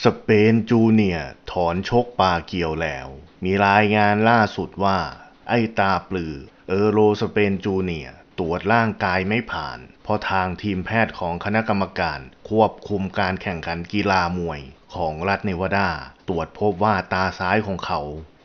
สเปนจูเนียถอนชกปาเกียวแล้ว มีรายงานล่าสุดว่า ไอ้ตาปลือเออโรสเปนจูเนียตรวจร่างกายไม่ผ่าน เพราะทางทีมแพทย์ของคณะกรรมการ ควบคุมการแข่งขันกีฬามวยของรัฐเนวาดา ตรวจพบว่าตาซ้ายของเขา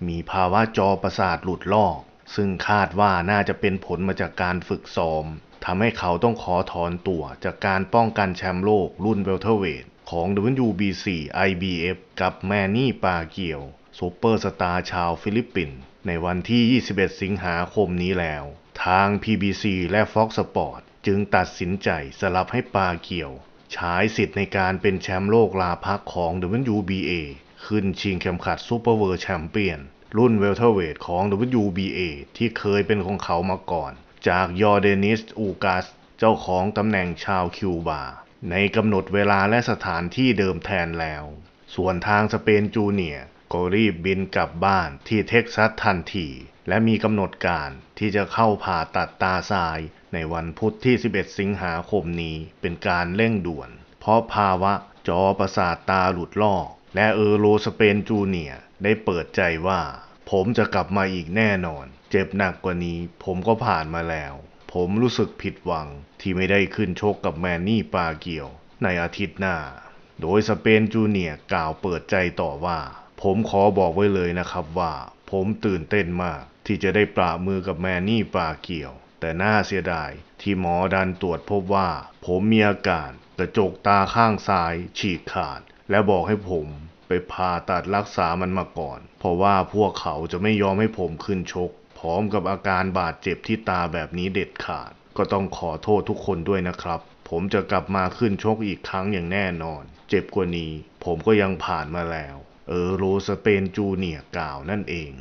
มีภาวะจอประสาทหลุดลอก ซึ่งคาดว่าน่าจะเป็นผลมาจากการฝึกซ้อมทำให้เขาต้องขอถอนตัวจากการป้องกันแชมป์โลกรุ่นเวลเทอร์เวท ของ WBC IBF กับแมนนี่ปาเกียวซูเปอร์สตาร์ชาวฟิลิปปินส์ในวันที่ 21 สิงหาคมนี้แล้ว ทาง PBC และ Fox Sport จึงตัดสินใจสลับให้ปาเกียวฉายสิทธิ์ในการเป็นแชมป์โลกลาพักของ WBA ขึ้นชิงเข็มขัดซูเปอร์เวิร์แชมเปี้ยนรุ่นเวลเทอร์เวทของ WBA ที่เคยเป็นของเขามาก่อน จากยอร์เดนิสอูกัสเจ้าของตำแหน่งชาวคิวบา ในกำหนดเวลาและสถานที่เดิมแทนแล้ว ส่วนทางสเปนจูเนียก็รีบบินกลับบ้านที่เท็กซัสทันที และมีกำหนดการที่จะเข้าผ่าตัดตาซ้าย ในวันพุธที่ 11 สิงหาคมนี้เป็นการเร่งด่วน เพราะภาวะจอประสาทตาหลุดลอก และเออโรสเปนจูเนียได้เปิดใจว่า ผมจะกลับมาอีกแน่นอน เจ็บหนักกว่านี้ผมก็ผ่านมาแล้ว ผมรู้สึกผิดหวังที่ไม่ได้ขึ้นชกกับแมนนี่ปาเกียวในอาทิตย์หน้า โดยสเปนจูเนียร์กล่าวเปิดใจต่อว่า ผมขอบอกไว้เลยนะครับว่า ผมตื่นเต้นมากที่จะได้ปรามือกับแมนนี่ปาเกียว แต่น่าเสียดายที่หมอดันตรวจพบว่า ผมมีอาการกระจกตาข้างซ้ายฉีกขาด และบอกให้ผมไปผ่าตัดรักษามันมาก่อน เพราะว่าพวกเขาจะไม่ยอมให้ผมขึ้นชก พร้อมกับอาการบาดเจ็บที่ตาแบบนี้เด็ดขาด ก็ต้องขอโทษทุกคนด้วยนะครับ ผมจะกลับมาขึ้นชกอีกครั้งอย่างแน่นอน เจ็บกว่านี้ ผมก็ยังผ่านมาแล้ว เออโรสเปนจูเนียกล่าวนั่นเอง